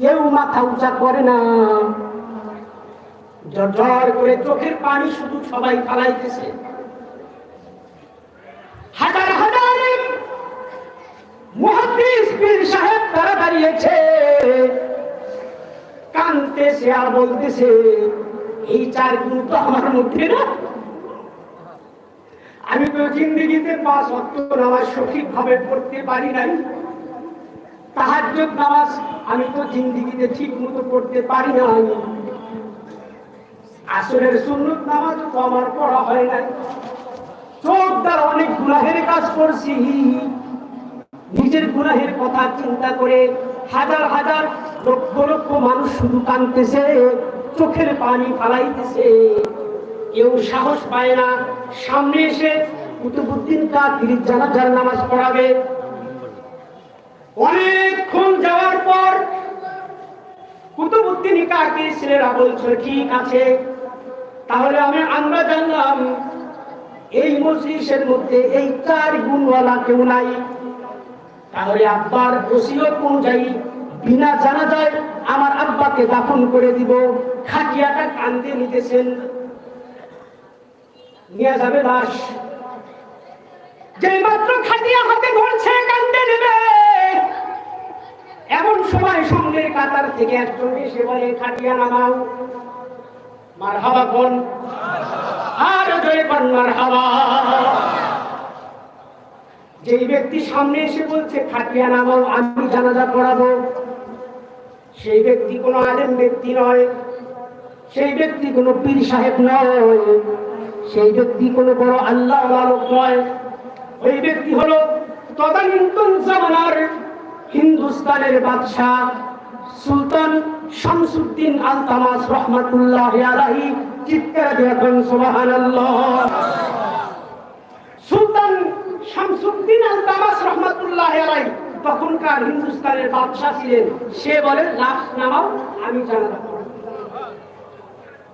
কেউ মাথা উঁচা করে না। ঝরঝর করে চোখের পানি শুধু সবাই ফালাইতেছে। হাজার হাজার তারা দাঁড়িয়েছে। কানতেছে আর বলতেছে, এই চার গুণ তো আমার মধ্যে না। আমি তো জিন্দগিতে পাঁচ অক্ট নামাজ সঠিক ভাবে পড়তে পারি নাই। তাহাজ্জুদ নামাজ আমি তো জিন্দগিতে ঠিক মতো পড়তে পারি নাই। আসরের সুন্নত নামাজ আমার পড়া হয় নাই। চোখ অনেক গুনাহের কাজ করছি। নিজের গুনাহের কথা চিন্তা করে হাজার হাজার লক্ষ লক্ষ মানুষ শুধু কানতেছে চোখের পানি ফালাইতেছে। কেউ সাহস পায় না। সামনে এসে কুতুবুদ্দিন কাদির জানাজার নামাজ পড়াবে। অনেকক্ষণ যাওয়ার পর কুতুবুদ্দিন কাকির ছেলেরা বলছে ঠিক আছে? তাহলে আমি, আমরা জানলাম এই মজলিসের মধ্যে এই চার গুণওয়ালা কেউ নাই। তাহলে আব্বার ওসিলত অনুযায়ী বিনা জানা যায় আমার আব্বাকে দাফন করে দিব। খাটিয়াটা কান্দে নিতেছেন। নিয়ে যাবে লাশ। যে মাত্র খাটিয়া হাতে ধরছে কান্দে নেবে। এমন সময় সামনের কাতার থেকে একজন এসে বলে খাটিয়া নামাও। মার হাবা কোন? আর জয় কোন মার হাবা যেই ব্যক্তি সামনে এসে বলছে খাটিয়া নামাও, আমি জানাজা পড়াবো। সেই ব্যক্তি কোনো আলেম ব্যক্তি নয়, সেই ব্যক্তি কোনো পীর সাহেব নয়, সেই ব্যক্তি কোনো বড় আল্লাহ নয়। ওই ব্যক্তি হলো তদানীন্তন জামানার হিন্দুস্তানের বাদশাহ সুলতান শামসুদ্দিন আল তামাস রহমাতুল্লাহ আলাইহি চিৎকার দেখেন সুবহানাল্লাহ। সুলতান শামসুদ্দিন আল তামাস রহমাতুল্লাহ আলাই তখনকার হিন্দুস্তানের বাদশাহ ছিলেন। সে বলে, লাশ নামাও, আমি জানা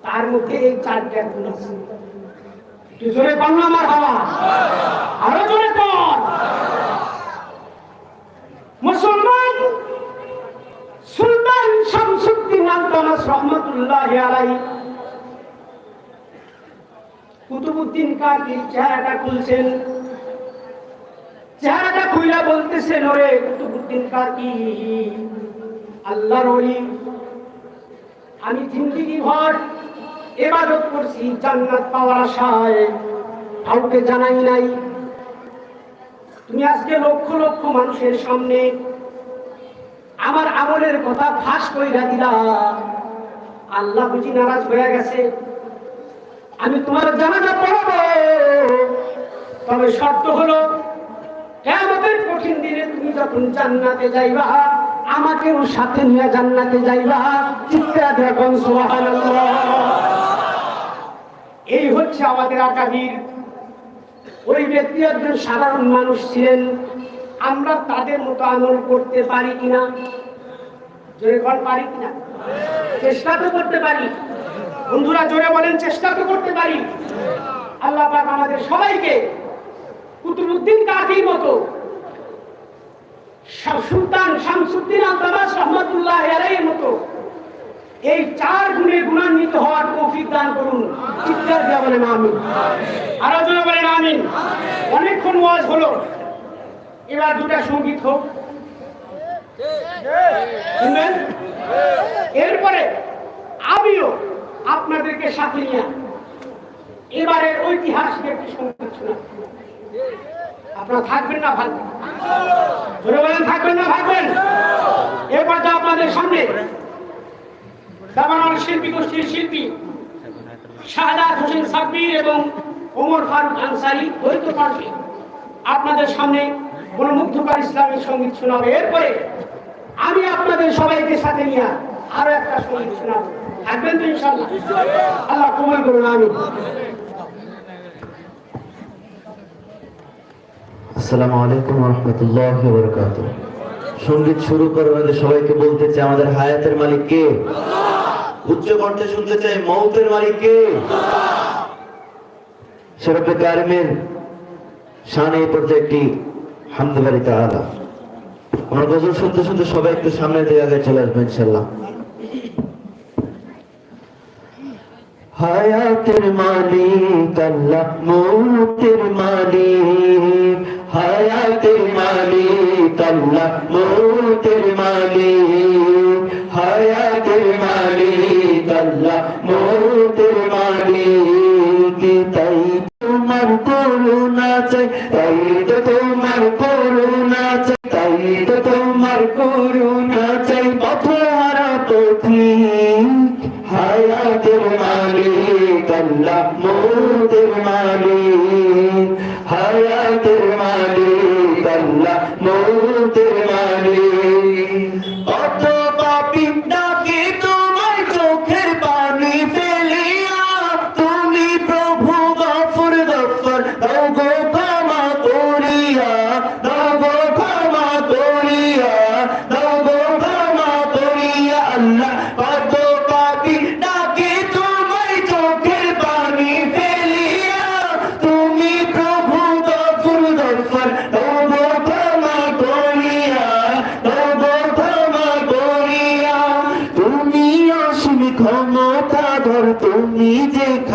তার মধ্যে এই চারটা গুণ আছে জোরে কন আমার বাবা আরও জোরে কন মুসলমান সুলতান শামসুদ্দিন আল তামাস রহমাতুল্লাহ আলাই কুতুবুদ্দিন চেহারাটা খুলছেন। চেহারাটা খুইলা বলতেছেন, ওরে কুতুবুদ্দিন কাকি আল্লাহর ওলি, আমি জিন্দিগি ভর এবাদত করছি, জান্নাত পাওয়ার আশায় কাউকে জানাই নাই। তুমি আজকে লক্ষ লক্ষ মানুষের সামনে আমার আমলের কথা ফাঁস কইরা দিলা। আল্লাহ বুঝি নারাজ হয়ে গেছে। আমি তোমার জানাজা পড়াবো। তবে শর্ত হলো কেমতের কঠিন দিনে তুমি যখন জান্নাতে যাইবা, আমাকেও সাথে নিয়ে জান্নাতে যাইবা। চিৎকার দেখুন এই হচ্ছে আমাদের আকাবির ওই ব্যক্তি একজন সাধারণ মানুষ ছিলেন। আমরা তাদের মতো আমল করতে পারি কিনা? জোরে কর পারি কিনা? চেষ্টা তো করতে পারি। বন্ধুরা, জোরে বলেন, চেষ্টা তো করতে পারি। আল্লাহ পাক আমাদের সবাইকে কুতুবুদ্দিন কাকির মতো সুলতান শামসুদ্দিন আলতাবাস রহমতুল্লাহ আলাইহির মতো এই চার গুণে গুণান্বিত হওয়ার তৌফিক দান করুন। চিৎকার দিয়ে বলেন আমিন। আরও জোরে বলেন আমিন। অনেকক্ষণ ওয়াজ হলো। এবার দুটা সংগীত হোক। শুনবেন? এরপরে আমিও আপনাদেরকে সাথে নিয়ে এবারের ঐতিহাসিক একটি সংগীত শোনাব। আপনারা থাকবেন না ভাগবেন? জোরে বলেন থাকবেন না ভাগবেন? এরপর যা আপনাদের সামনে দাবানল শিল্পী গোষ্ঠীর শিল্পী শাহাদাত হোসেন এবং ওমর ফারুক আনসারি পার্টি আপনাদের সামনে সংগীত শোনাবে। এরপরে আমি আপনাদের সবাইকে সাথে নিয়ে আরও একটা সংগীত শোনাবো। থাকবেন তো ইনশাল্লাহ আল্লাহ কবুল করুন আমি আসসালামু আলাইকুম রহমতুল্লাহ সংগীত শুরু করার সবাইকে বলতে চাই, আমাদের হায়াতের মালিক কে? উচ্চ কণ্ঠে শুনতে চাই মৌতের মালিক কে শরফে কারিমের এই পর্যায়ে একটি গজল শুনতে শুনতে সবাই একটু সামনে আগে চলে আসব ইনশাল্লাহ হায়াতের মালিক, আল্লাহ মৌতের মালিক, হায়াতের মালিক, আল্লাহ মৌতের মালিক মালিক আল্লাহ মৌতের মালিক তাই তোমার করুণা চাই তাই তো তোমার করুণা চাই তাই তো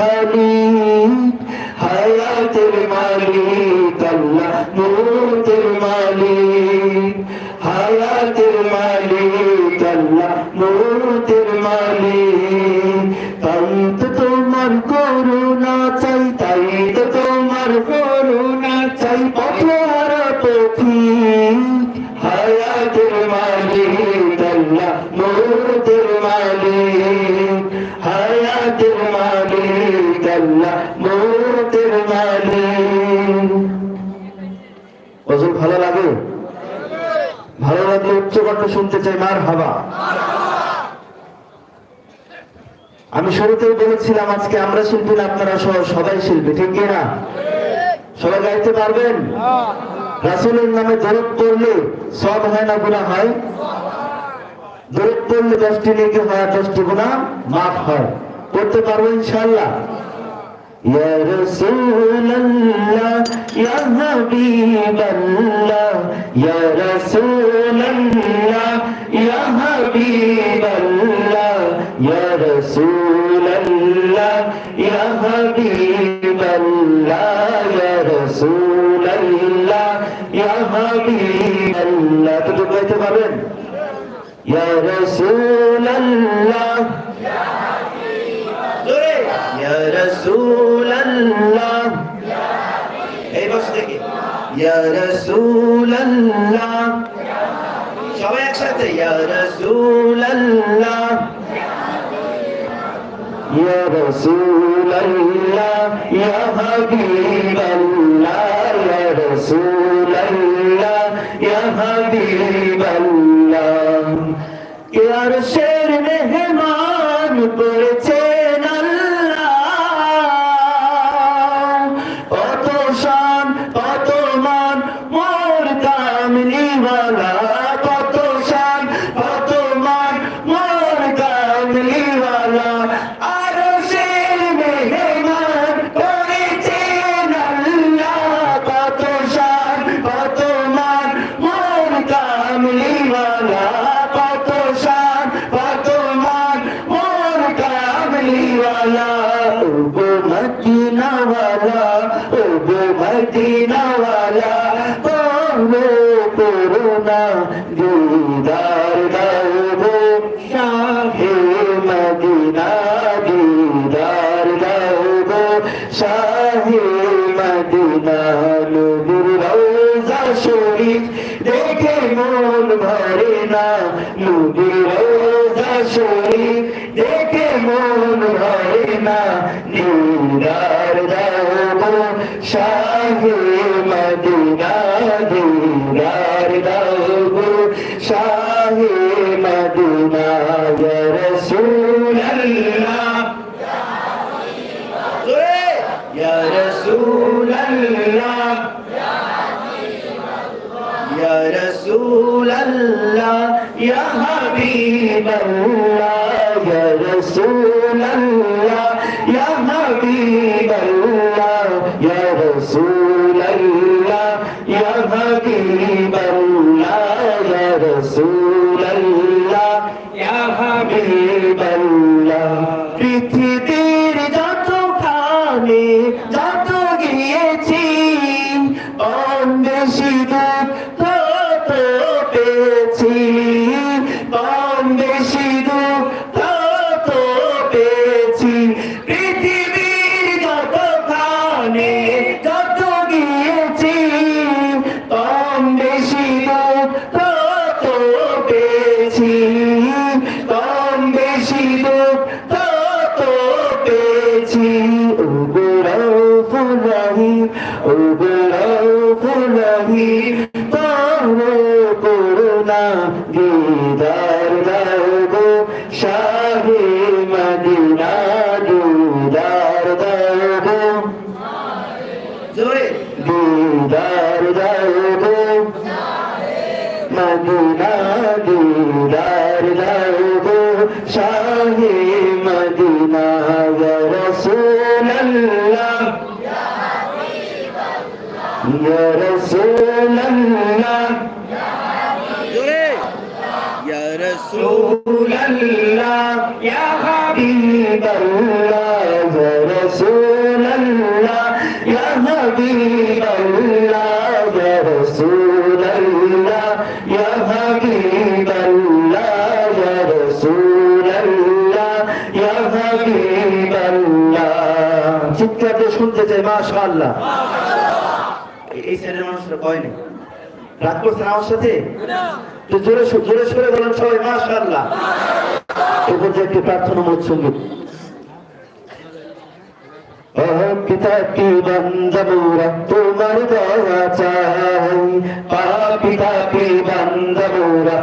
খালি হায়াতের মালিক আল্লাহ মৌতের মালিক হায়াতের মালিক আল্লাহ মৌতের মালিক। আল্লাহ মৌতের ভালো লাগে? ভালো লাগলে উচ্চ কণ্ঠ শুনতে চাই, মার হাবা। আমি শুরুতেই বলেছিলাম আজকে আমরা শিল্পী না, আপনারা সহ সবাই শিল্পী, ঠিক না? সবাই গাইতে পারবেন? রাসুলের নামে দরদ পড়লে সব হয় না গুণা হয়? দরদ পড়লে দশটি নেকি হয় দশটি গুণা মাফ হয়। করতে পারব ইনশাল্লাহ يا رسول الله يا حبيب الله يا رسول الله يا حبيب الله يا رسول الله يا حبيب الله يا رسول الله يا حبيب الله তো গাইতে পারবেন يا رسول الله রাসূলুল্লাহ। এই বস থেকে। ইয়া রাসূলুল্লাহ। সবাই একসাথে। ইয়া রাসূলুল্লাহ। ইয়া রাসূলুল্লাহ। ইয়া হাবিবাল্লাহ করুণা দিদার Love me. লাগে চিৎকার শুনতে চাই মাশাআল্লাহ। এই সাইডের মানুষরা কয় না রাগ করছেন আমার সাথে? জোরে জোরে সরে বলেন সবাই মাশাআল্লাহ। এরপর যে একটি প্রার্থনা মত সংগীত তোমার দয়া চাই। পা পিতা কি বন্দমুরা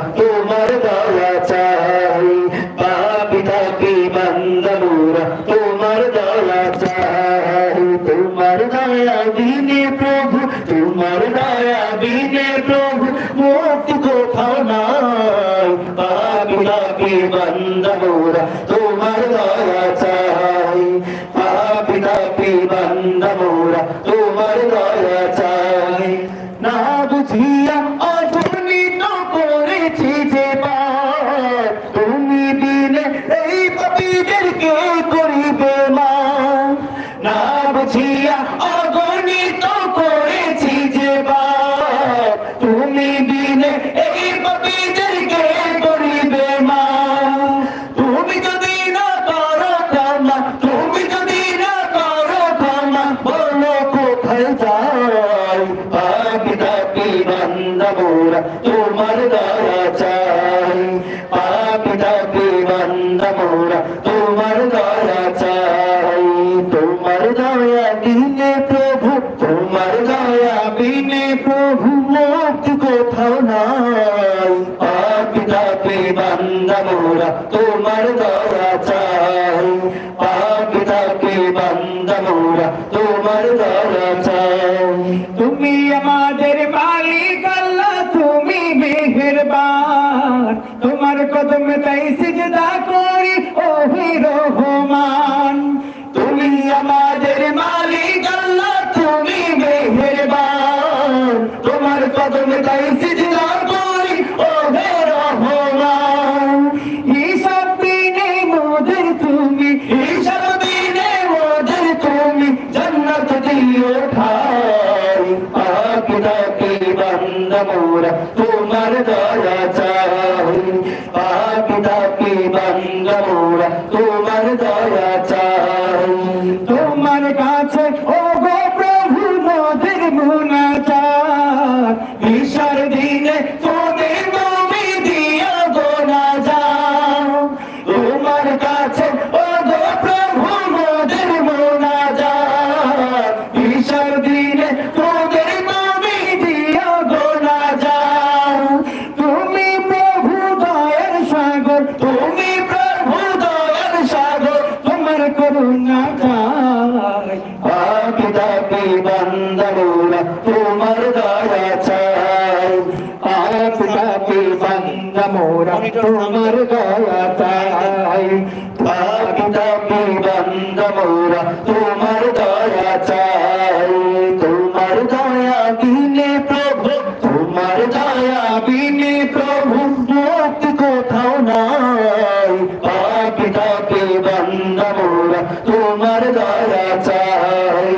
আমরা তোমার দয়া চাই।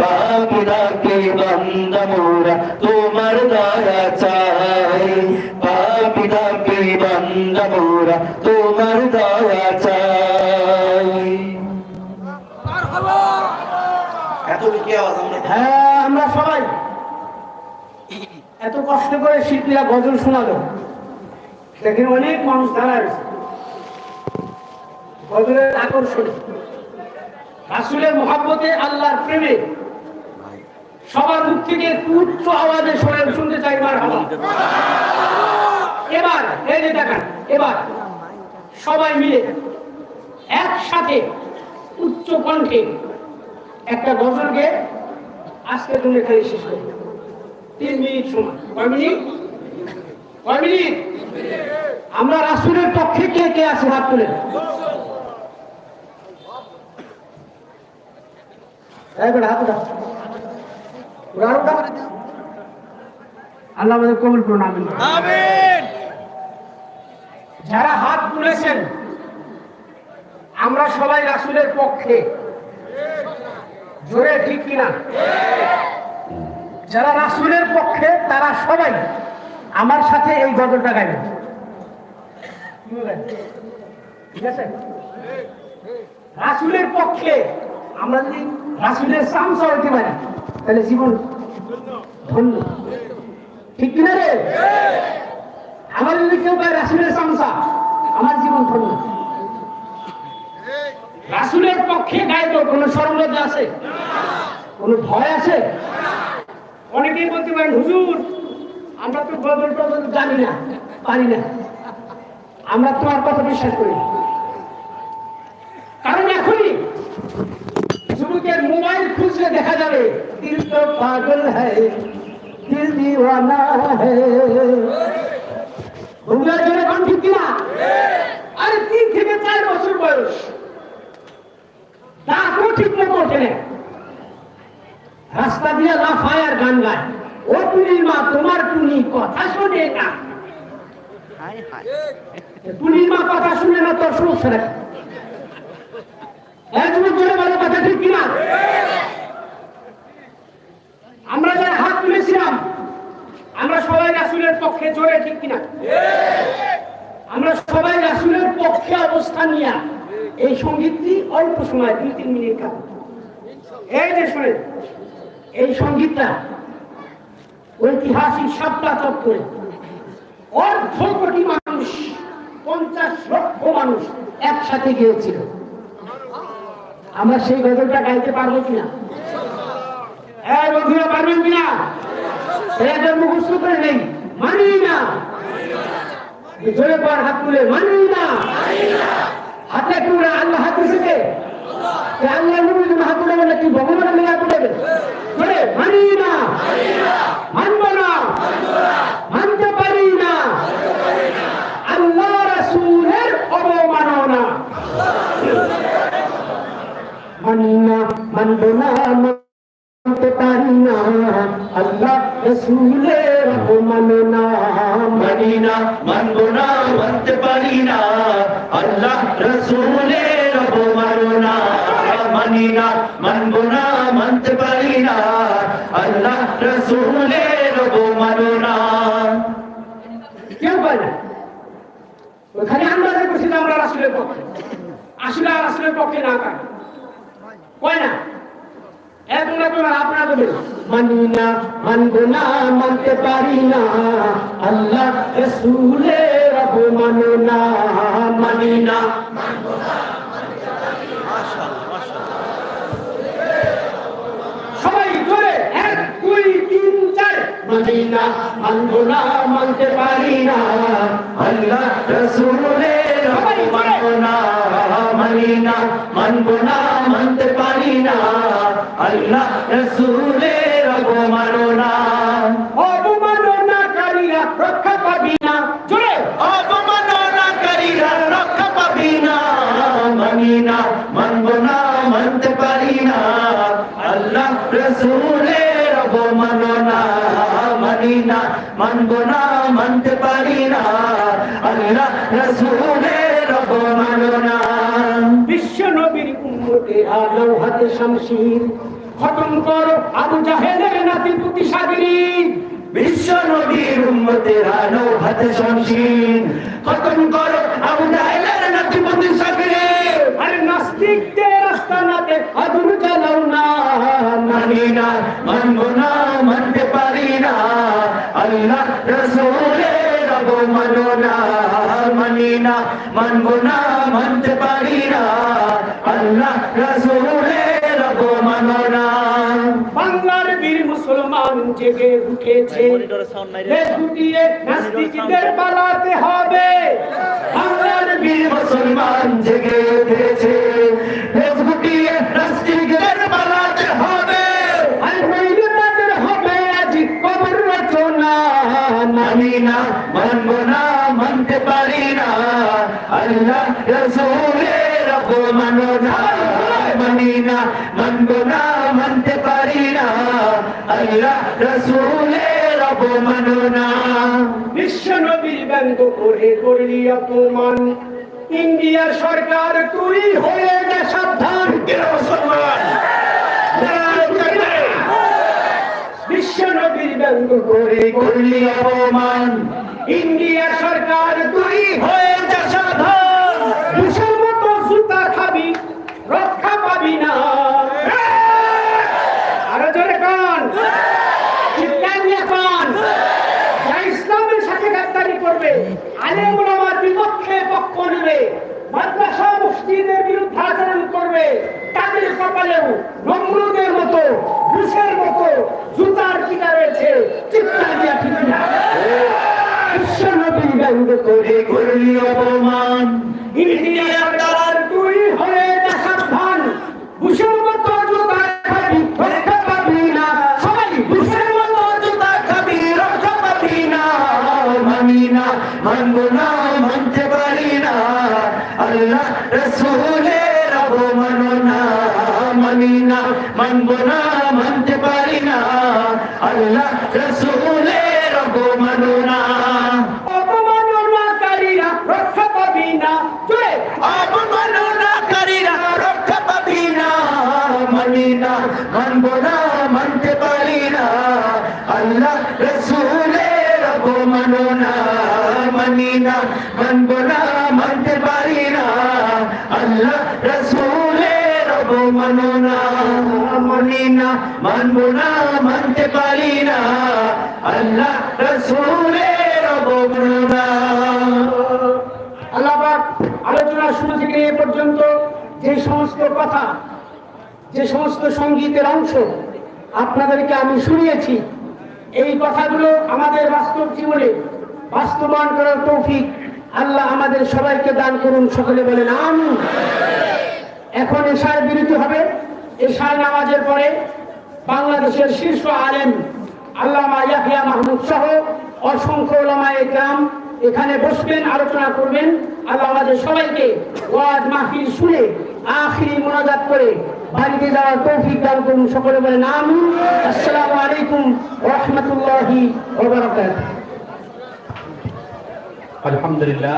পাপিরা কে বান্দা মোরা তোমার দয়া চাই। পাপিরা কে বান্দা মোরা তোমার দয়া চাই। এত আমরা হ্যাঁ আমরা সবাই এত কষ্ট করে শিল্পীরা গজল শোনালো। দেখেন অনেক মানুষ দাঁড়ায় কদরের আকর্ষণ। রাসুলের মহাব্বতে আল্লাহর প্রেমে সবার মুখ থেকে উচ্চ আওয়াজে শোনেন, শুনতে চাই মার এবার, এই দেখান, এবার সবাই মিলে একসাথে উচ্চ কণ্ঠে একটা গজলকে আজকের জন্য খালি শেষ করি। তিন মিনিট সময়। কয় মিনিট? কয় মিনিট? আমরা রাসুলের পক্ষে কে কে আছে হাত তুলে? একবার হাত উঠা। ওরা উঠা। আল্লাহ আমাদের কবুল করুন আমিন। আমিন। যারা হাত তুলেছেন আমরা সবাই রাসুলের পক্ষে। জোরে ঠিক কিনা? যারা রাসুলের পক্ষে তারা সবাই আমার সাথে এই গজলটা গাইবেন। কি ঠিক আছে? রাসুলের পক্ষে আমরা যদি রাসুলের সামসা হইতে পারি তাহলে জীবন ধন্য। ঠিক কিনা রে? আমার যদি কেউ পায় রাসুলের সামসা আমার জীবন ধন্য। রাসুলের পক্ষে গাইব, কোনো সরলতা আছে? কোনো ভয় আছে? অনেকেই বলতে পারেন, হুজুর, আমরা তো গজল টজল জানি না, পারি না। আমরা তোমার কথা বিশ্বাস করি না। খুঁজলে দেখা যাবে দিল তো পাগল দিল দিওয়ানা হুজুরের জন্য কোন ঠিক কিনা? আরে তিন থেকে চার বছর বয়স? দাঁতও ঠিক মতো ওঠে না। রাস্তা দিয়ে লাফায় আর গান গায়। ও টুনির মা তোমার টুনি কথা শোনে না। হায় হায়। টুনির মা কথা শুনে না তোর সমস্যা একজন জোরে বলো কথা ঠিক কিনা? আমরা যারা হাত তুলেছিলাম, আমরা সবাই রাসুলের পক্ষে জোরে, ঠিক কিনা? আমরা সবাই রাসুলের পক্ষে অবস্থান নিয়ে এই সঙ্গীতটি অল্প সময়, দুই, তিন মিনিট কাজ এই যে শোনেন, এই সঙ্গীতটা ঐতিহাসিক সাতটা চত্বরে অর্ধ কোটি মানুষ, পঞ্চাশ লক্ষ মানুষ একসাথে গিয়েছিল। আমরা সেই গজলটা গাইতে পারব কিনা? হ্যাঁ বন্ধুরা, পারবেন কিনা? এটা মুখস্থ করে নেই। মানি না। জোরে পর হাত তুলে, মানি না। হাতে তুলে আল্লাহ হাত দিয়েছে আল্লাহ নবীর জন্য হাত তুলে বলে কি? ভগবানের মেয়ে হাত তুলে জোরে, মানি মানি মানব না মানতে পারি না। আল্লাহ রাসূলের অবমাননা মানি না মানব না মানতে পারি না। আল্লাহ রসুলের অবমাননা মানি না মানব না মানতে পারি না। আল্লাহ রসুলের অবমাননা কেউ পারে না। ওখানে আমরা যে করছি আমরা রাসূলের পক্ষে। আসলে রাসূলের পক্ষে না কয় না। এক না তোমার মানি না মানব না মানতে পারি না। আল্লাহ রসুলের অবমাননা মানি না সবাই জোরে এক দুই তিন চার। মানি না মানব না মানতে পারি না। আল্লাহ রসুলের অবমাননা মানি না। মানব না মানতে পারি না। আল্লাহ রসুলের অবমাননা। অবমাননাকারীরা রক্ষা পাবি না। জোরে। অবমাননাকারীরা রক্ষা পাবি না। মানি না মানব না মানতে পারি না। আল্লাহ রসুলের অবমাননা। মানি না মানব না মানতে পারি না। আল্লাহ রসুলের অবমাননা বিশ্ব নবীর উম্মতের আলো হাতে শামশির। খতম করো আবু জাহেলের নাতি পুতি সাগরী। বিশ্ব নবীর উম্মতের আলো হাতে শমশিন খতম করো আবু জাহেলের নাতিপতি সাগরে। আরে নাস্তিকদের রাস্তা নাতে আদুর চালাও না। মানি না মানব না পারি না আল্লাহ রসুলের অবমাননা মানি না মানব না মানতে পারি না। আল্লাহ রসুলের অবমাননা বাংলার বীর মুসলমান জেগে উঠেছে। দেশ গুটিয়ে নাস্তিকদের পালাতে হবে। বাংলার বীর মুসলমান জেগে উঠেছে নাস্তিকদের পালাতে হবে আর হইলে তাদের হবে আজ কবর রচনা মানি না মানব না মানতে পারি না। আল্লাহ রসুলের অবমাননা মানি না মানব না মানতে পারি না। আল্লাহ রসুলের অবমাননা বিশ্ব নবীর ব্যঙ্গ করে করলি অপমান। ইন্ডিয়ার সরকার তুই হয়ে যা সাবধান। মুসলমান বিশ্ব নবীর অপমান। ইন্ডিয়ার সরকার তুই হয়ে যা খাবি, রক্ষা পাবি না। কান। চিৎকার কান। যা ইসলামের সাথে গাদ্দারি করবে, আলেম ওলামার বিপক্ষে পক্ষ নেবে। মাদ্রাসা মসজিদের বিরুদ্ধে আচরণ করবে, তাদের কপালেও নমরুদের মতো। ঘুষের মতো জুতার কিনা রয়েছে চিৎকার দিয়া ঠিক না বিশ্বনবী করে করলি অপমান। ইন্ডিয়ার মানি না মানব না মানতে পারি না আল্লাহ রসুলের অবমাননা মানি না মানব না, মানতে পারি না আল্লাহ রসুলের অবমাননা আল্লাহ আলোচনা শুরু থেকে এ পর্যন্ত যে সমস্ত কথা, যে সমস্ত সঙ্গীতের অংশ আপনাদেরকে আমি শুনিয়েছি, এই কথাগুলো আমাদের বাস্তব জীবনে বাস্তবায়ন করার তৌফিক আল্লাহ আমাদের সবাইকে দান করুন, সকলে বলেন আমিন। এখন এশার বিরতি হবে। এশার নামাজের পরে বাংলাদেশের শীর্ষ আলেম আল্লামা ইয়াহিয়া মাহমুদ সহ অসংখ্য ওলামায়ে গ্রাম এখানে বসবেন, আলোচনা করবেন। আল্লাহ আমাদের সবাইকে ওয়াজ মাহফিল শুনে আখিরি মোনাজাত করে বাড়িতে যাওয়ার তৌফিক দান করুন, সকলে বলেন আমিন। আসসালামু আলাইকুম রাহমাতুল্লাহি ওয়া فالحمد لله